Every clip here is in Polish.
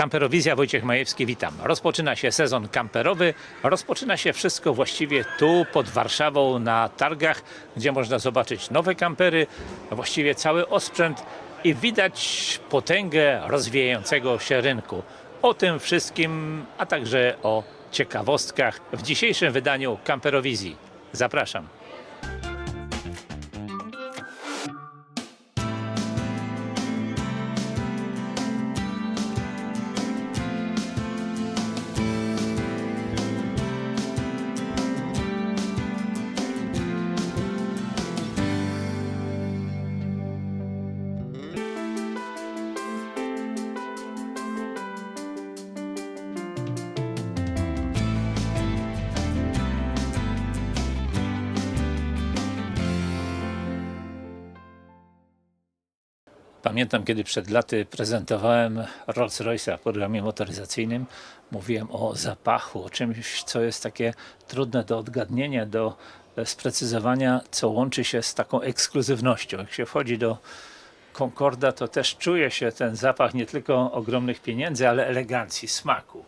Kamperowizja Wojciech Majewski, witam. Rozpoczyna się sezon kamperowy. Rozpoczyna się wszystko właściwie tu pod Warszawą na targach, gdzie można zobaczyć nowe kampery, właściwie cały osprzęt i widać potęgę rozwijającego się rynku. O tym wszystkim, a także o ciekawostkach w dzisiejszym wydaniu Kamperowizji. Zapraszam. Pamiętam, kiedy przed laty prezentowałem Rolls Royce'a w programie motoryzacyjnym, mówiłem o zapachu, o czymś, co jest takie trudne do odgadnienia, do e, sprecyzowania, co łączy się z taką ekskluzywnością. Jak się wchodzi do Concorda, to też czuje się ten zapach nie tylko ogromnych pieniędzy, ale elegancji, smaku.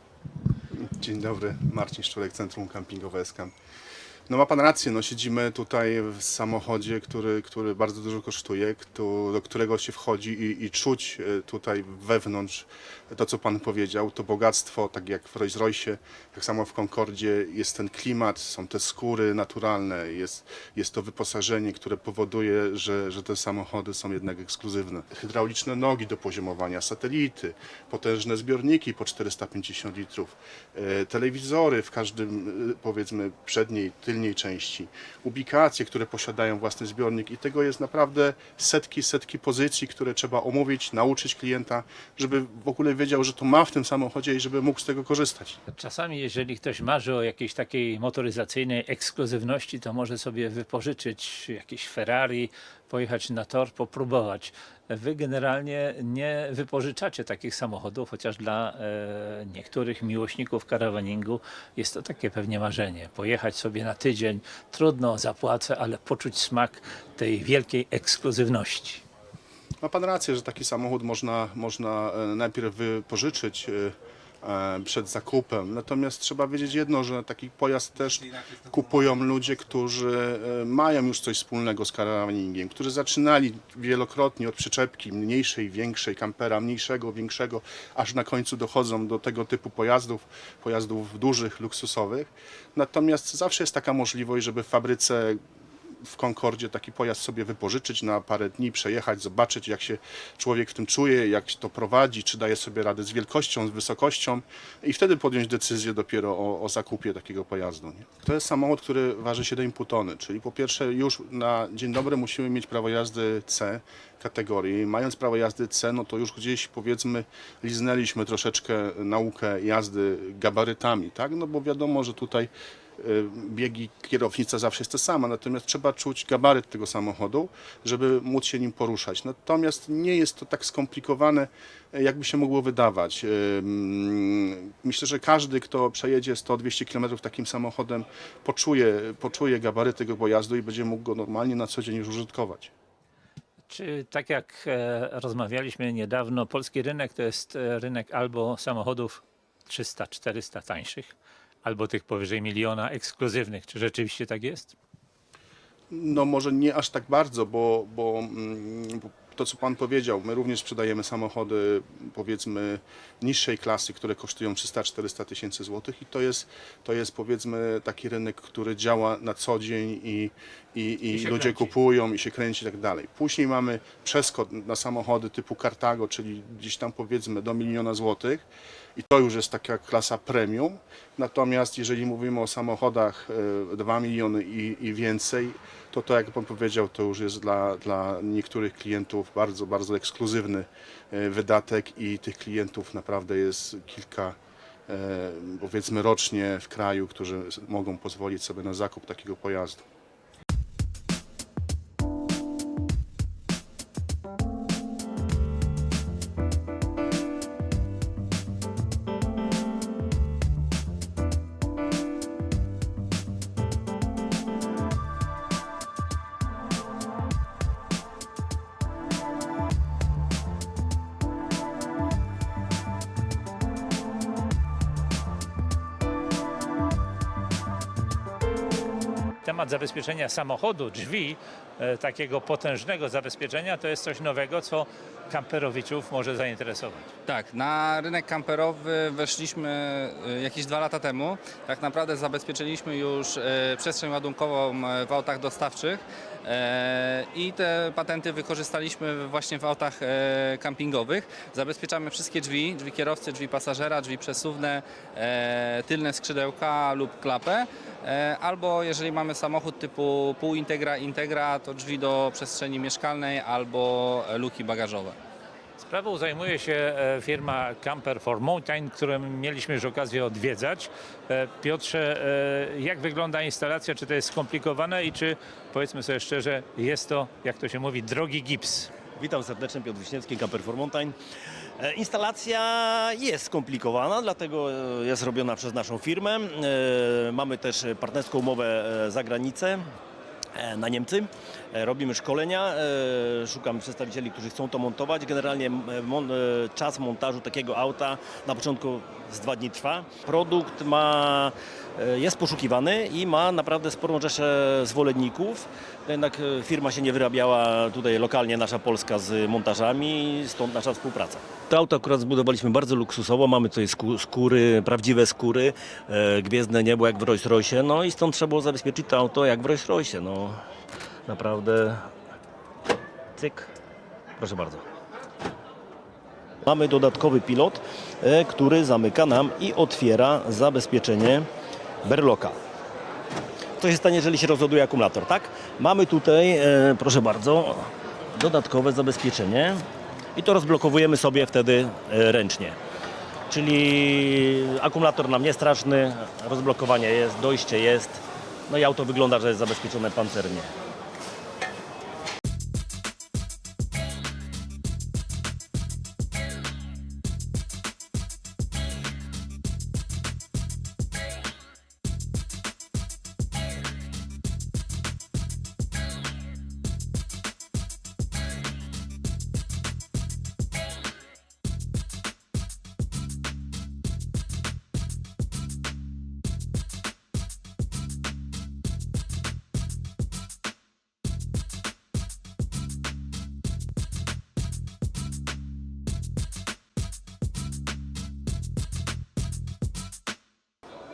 Dzień dobry, Marcin Szczurek, Centrum Campingowe Eskamp. No ma Pan rację, no siedzimy tutaj w samochodzie, który, który bardzo dużo kosztuje, kto- do którego się wchodzi i, i czuć e, tutaj wewnątrz to, co Pan powiedział, to bogactwo, tak jak w Rolls Royce, tak samo w Concordzie jest ten klimat, są te skóry naturalne, jest, jest to wyposażenie, które powoduje, że, że te samochody są jednak ekskluzywne. Hydrauliczne nogi do poziomowania, satelity, potężne zbiorniki po 450 litrów, e, telewizory w każdym, e, powiedzmy, przedniej, tylniej części, ubikacje, które posiadają własny zbiornik i tego jest naprawdę setki, setki pozycji, które trzeba omówić, nauczyć klienta, żeby w ogóle wiedział, że to ma w tym samochodzie i żeby mógł z tego korzystać. Czasami, jeżeli ktoś marzy o jakiejś takiej motoryzacyjnej ekskluzywności, to może sobie wypożyczyć jakieś Ferrari, pojechać na tor, popróbować. Wy generalnie nie wypożyczacie takich samochodów, chociaż dla e, niektórych miłośników karawaningu jest to takie pewnie marzenie. Pojechać sobie na tydzień, trudno, zapłacę, ale poczuć smak tej wielkiej ekskluzywności. Ma Pan rację, że taki samochód można, można e, najpierw wypożyczyć e, e, przed zakupem. Natomiast trzeba wiedzieć jedno, że taki pojazd też kupują ludzie, którzy mają już coś wspólnego z karawanningiem, którzy zaczynali wielokrotnie od przyczepki mniejszej, większej, kampera mniejszego, większego, aż na końcu dochodzą do tego typu pojazdów, pojazdów dużych, luksusowych. Natomiast zawsze jest taka możliwość, żeby w fabryce w Concordzie taki pojazd sobie wypożyczyć na parę dni, przejechać, zobaczyć jak się człowiek w tym czuje, jak to prowadzi, czy daje sobie radę z wielkością, z wysokością i wtedy podjąć decyzję dopiero o, o zakupie takiego pojazdu. Nie? To jest samochód, który waży 7,5 tony, czyli po pierwsze już na dzień dobry musimy mieć prawo jazdy C kategorii. Mając prawo jazdy C, no to już gdzieś powiedzmy liznęliśmy troszeczkę naukę jazdy gabarytami, tak? No bo wiadomo, że tutaj biegi kierownica zawsze jest ta sama, natomiast trzeba czuć gabaryt tego samochodu, żeby móc się nim poruszać. Natomiast nie jest to tak skomplikowane, y, jakby się mogło wydawać. Y, mm, Myślę, że każdy, kto przejedzie 100-200 km takim samochodem, poczuje, poczuje gabaryt tego pojazdu i będzie mógł go normalnie na co dzień już użytkować. Czy tak jak e, rozmawialiśmy niedawno, polski rynek to jest e, rynek albo samochodów 300-400 tańszych, albo tych powyżej miliona ekskluzywnych. Czy rzeczywiście tak jest? No może nie aż tak bardzo, bo, bo, mm, bo to co Pan powiedział, my również sprzedajemy samochody powiedzmy niższej klasy, które kosztują 300-400 tysięcy złotych i to jest, to jest powiedzmy taki rynek, który działa na co dzień i, i, i, się ludzie kręci. kupują i się kręci i tak dalej. Później mamy przeskok na samochody typu Cartago, czyli gdzieś tam powiedzmy do miliona złotych i to już jest taka klasa premium. Natomiast jeżeli mówimy o samochodach e, 2 miliony i, i więcej, to to jak Pan powiedział, to już jest dla, dla niektórych klientów bardzo, bardzo ekskluzywny e, wydatek i tych klientów naprawdę jest kilka e, powiedzmy rocznie w kraju, którzy mogą pozwolić sobie na zakup takiego pojazdu. Temat zabezpieczenia samochodu, drzwi, e, takiego potężnego zabezpieczenia, to jest coś nowego, co kamperowiczów może zainteresować. Tak, na rynek kamperowy weszliśmy y, jakieś dwa lata temu. Tak naprawdę zabezpieczyliśmy już y, przestrzeń ładunkową w autach dostawczych e, i te patenty wykorzystaliśmy właśnie w autach e, kampingowych. Zabezpieczamy wszystkie drzwi, drzwi kierowcy, drzwi pasażera, drzwi przesuwne, e, tylne skrzydełka lub klapę. E, Albo jeżeli mamy samochód typu półintegra, integra, to drzwi do przestrzeni mieszkalnej albo e, luki bagażowe. Sprawą zajmuje się e, firma Camper for Mountain, którą mieliśmy już okazję odwiedzać. E, Piotrze, e, jak wygląda instalacja? Czy to jest skomplikowane i czy, powiedzmy sobie szczerze, jest to, jak to się mówi, drogi gips? Witam serdecznie, Piotr Wiśniewski, Camper for Mountain. Instalacja jest skomplikowana, dlatego jest robiona przez naszą firmę. Mamy też partnerską umowę za granicę na Niemcy. E, Robimy szkolenia, e, szukamy przedstawicieli, którzy chcą to montować. Generalnie mon, e, czas montażu takiego auta na początku z dwa dni trwa. Produkt ma, e, jest poszukiwany i ma naprawdę sporą rzeszę zwolenników. Jednak e, firma się nie wyrabiała tutaj lokalnie, nasza Polska z montażami, stąd nasza współpraca. To auto akurat zbudowaliśmy bardzo luksusowo, mamy tutaj skó- skóry, prawdziwe skóry, e, gwiezdne niebo jak w Rolls Royce, no i stąd trzeba było zabezpieczyć to auto jak w Rolls Royce, no naprawdę cyk, proszę bardzo. Mamy dodatkowy pilot, e, który zamyka nam i otwiera zabezpieczenie berloka. Co się stanie, jeżeli się rozładuje akumulator, tak? Mamy tutaj, e, proszę bardzo, dodatkowe zabezpieczenie i to rozblokowujemy sobie wtedy e, ręcznie. Czyli akumulator nam nie straszny, rozblokowanie jest, dojście jest, no i auto wygląda, że jest zabezpieczone pancernie.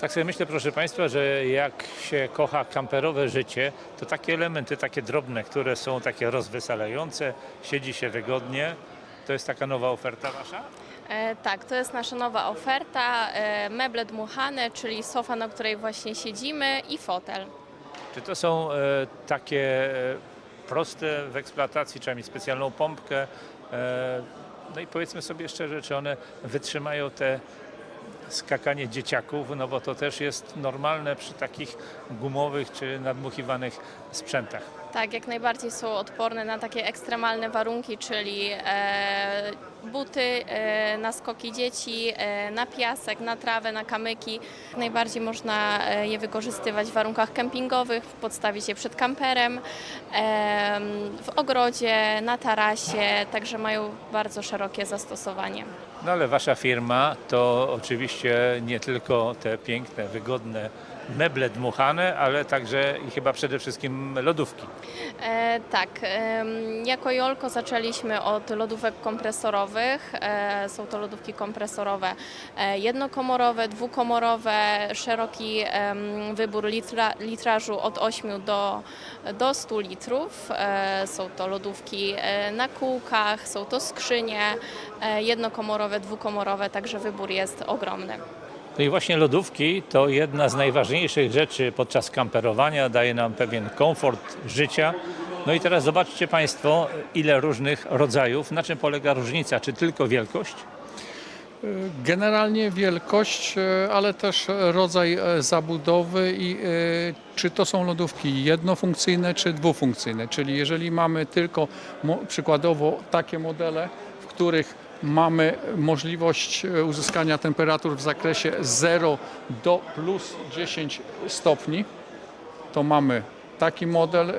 Tak sobie myślę, proszę Państwa, że jak się kocha kamperowe życie, to takie elementy, takie drobne, które są takie rozweselające, siedzi się wygodnie, to jest taka nowa oferta Wasza? E, tak, to jest nasza nowa oferta. E, meble dmuchane, czyli sofa, na której właśnie siedzimy i fotel. Czy to są e, takie e, proste w eksploatacji, trzeba mieć specjalną pompkę? E, no i powiedzmy sobie szczerze, czy one wytrzymają te skakanie dzieciaków, no bo to też jest normalne przy takich gumowych czy nadmuchiwanych sprzętach. Tak, jak najbardziej są odporne na takie ekstremalne warunki, czyli e, buty e, na skoki dzieci, e, na piasek, na trawę, na kamyki. Najbardziej można e, je wykorzystywać w warunkach kempingowych, podstawić je przed kamperem, e, w ogrodzie, na tarasie, także mają bardzo szerokie zastosowanie. No ale Wasza firma to oczywiście nie tylko te piękne, wygodne meble dmuchane, ale także i chyba przede wszystkim lodówki. E, tak, em, jako Jolko zaczęliśmy od lodówek kompresorowych. E, są to lodówki kompresorowe e, jednokomorowe, dwukomorowe, szeroki em, wybór litra, litrażu od 8 do, do 100 litrów. E, są to lodówki e, na kółkach, są to skrzynie e, jednokomorowe, dwukomorowe, także wybór jest ogromny. No i właśnie lodówki to jedna z najważniejszych rzeczy podczas kamperowania, daje nam pewien komfort życia. No i teraz zobaczcie Państwo, ile różnych rodzajów, na czym polega różnica, czy tylko wielkość? Generalnie wielkość, e, ale też rodzaj e, zabudowy i e, czy to są lodówki jednofunkcyjne czy dwufunkcyjne. Czyli jeżeli mamy tylko przykładowo takie modele, w których mamy możliwość e, uzyskania temperatur w zakresie 0 do plus 10 stopni, to mamy taki model e,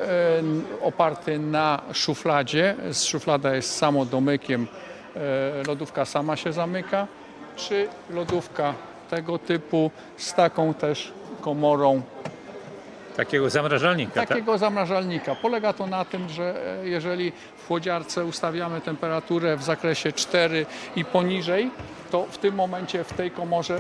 oparty na szufladzie. Szuflada jest samodomykiem, e, lodówka sama się zamyka, czy lodówka tego typu z taką też komorą Takiego zamrażalnika, tak? takiego zamrażalnika. Polega to na tym, że e, jeżeli w chłodziarce ustawiamy temperaturę w zakresie 4 i poniżej, to w tym momencie w tej komorze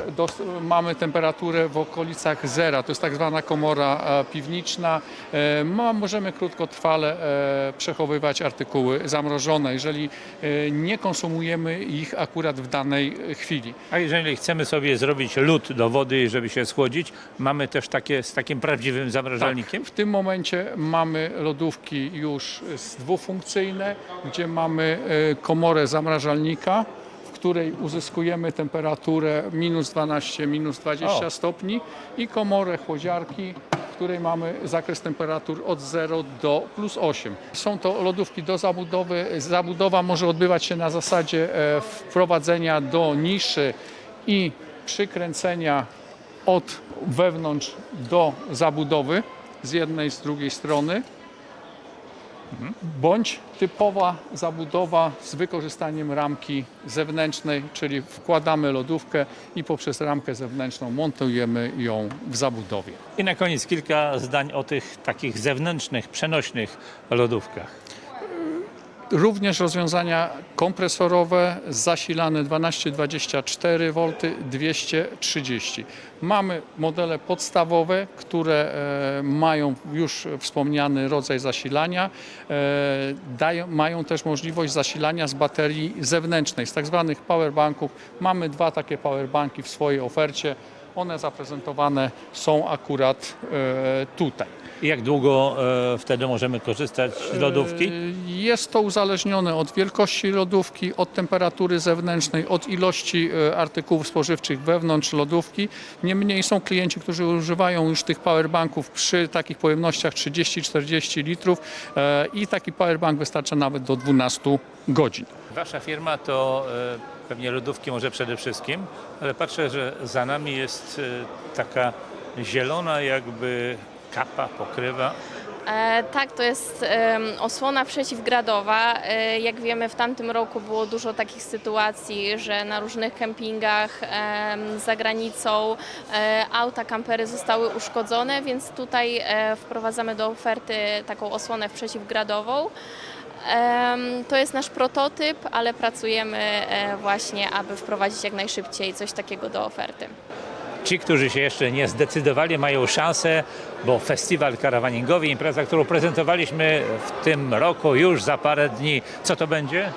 mamy temperaturę w okolicach zera. To jest tak zwana komora e, piwniczna. E, Ma, możemy krótkotrwale przechowywać artykuły zamrożone, jeżeli nie konsumujemy ich akurat w danej chwili. A jeżeli chcemy sobie zrobić lód do wody, żeby się schłodzić, mamy też takie z takim prawdziwym zamrażalnikiem? W tym momencie mamy lodówki już dwufunkcyjne, gdzie mamy e, komorę zamrażalnika, w której uzyskujemy temperaturę minus 12, minus 20 O. stopni i komorę chłodziarki, w której mamy zakres temperatur od 0 do plus 8. Są to lodówki do zabudowy. Zabudowa może odbywać się na zasadzie e, wprowadzenia do niszy i przykręcenia od wewnątrz do zabudowy z jednej, z drugiej strony, bądź typowa zabudowa z wykorzystaniem ramki zewnętrznej, czyli wkładamy lodówkę i poprzez ramkę zewnętrzną montujemy ją w zabudowie. I na koniec kilka zdań o tych takich zewnętrznych, przenośnych lodówkach. Również rozwiązania kompresorowe zasilane 12-24 V 230. Mamy modele podstawowe, które e, mają już wspomniany rodzaj zasilania. E, dają, mają też możliwość zasilania z baterii zewnętrznej, z tak zwanych powerbanków. Mamy dwa takie powerbanki w swojej ofercie. One zaprezentowane są akurat e, tutaj. I jak długo e, wtedy możemy korzystać z lodówki? Y, Jest to uzależnione od wielkości lodówki, od temperatury zewnętrznej, od ilości y, artykułów spożywczych wewnątrz lodówki. Niemniej są klienci, którzy używają już tych powerbanków przy takich pojemnościach 30-40 litrów e, i taki powerbank wystarcza nawet do 12 godzin. Wasza firma to e, pewnie lodówki może przede wszystkim, ale patrzę, że za nami jest e, taka zielona jakby kapa, pokrywa. E, tak, to jest em, osłona przeciwgradowa. E, jak wiemy, w tamtym roku było dużo takich sytuacji, że na różnych kempingach em, za granicą e, auta, kampery zostały uszkodzone, więc tutaj e, wprowadzamy do oferty taką osłonę przeciwgradową. To jest nasz prototyp, ale pracujemy e, właśnie, aby wprowadzić jak najszybciej coś takiego do oferty. Ci, którzy się jeszcze nie zdecydowali, mają szansę, bo festiwal karawaningowy, impreza, którą prezentowaliśmy w tym roku już za parę dni. Co to będzie?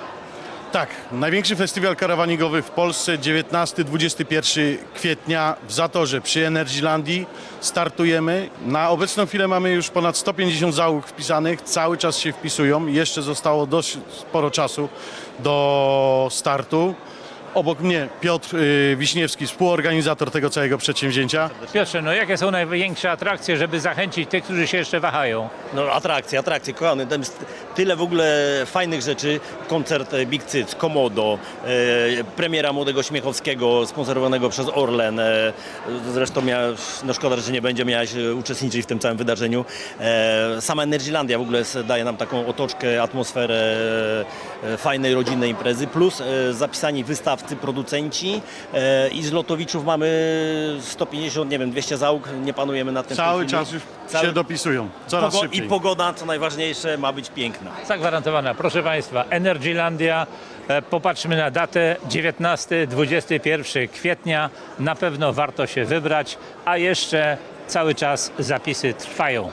Tak, największy festiwal karawaningowy w Polsce 19-21 kwietnia w Zatorze przy Energylandii startujemy. Na obecną chwilę mamy już ponad 150 załóg wpisanych, cały czas się wpisują. Jeszcze zostało dość sporo czasu do startu. Obok mnie Piotr y, Wiśniewski, współorganizator tego całego przedsięwzięcia. Piotrze, no jakie są największe atrakcje, żeby zachęcić tych, którzy się jeszcze wahają? No atrakcje, atrakcje, kochany. Tam jest tyle w ogóle fajnych rzeczy. Koncert e, Big Cyc, Komodo, e, premiera Młodego Śmiechowskiego sponsorowanego przez Orlen. E, zresztą miałeś, no szkoda, że nie będzie, miałeś e, uczestniczyć w tym całym wydarzeniu. Sama Energylandia w ogóle daje nam taką otoczkę, atmosferę fajnej, rodzinnej imprezy. Plus zapisani wystawcy, producenci i z lotowiczów mamy 150, nie wiem, 200 załóg. Nie panujemy nad tym. Cały czas już Cały- się dopisują, coraz Pogo- szybciej. I pogoda, co najważniejsze, ma być piękna. Zagwarantowana. Proszę Państwa, Energylandia. E, Popatrzmy na datę 19-21 kwietnia. Na pewno warto się wybrać, a jeszcze cały czas zapisy trwają.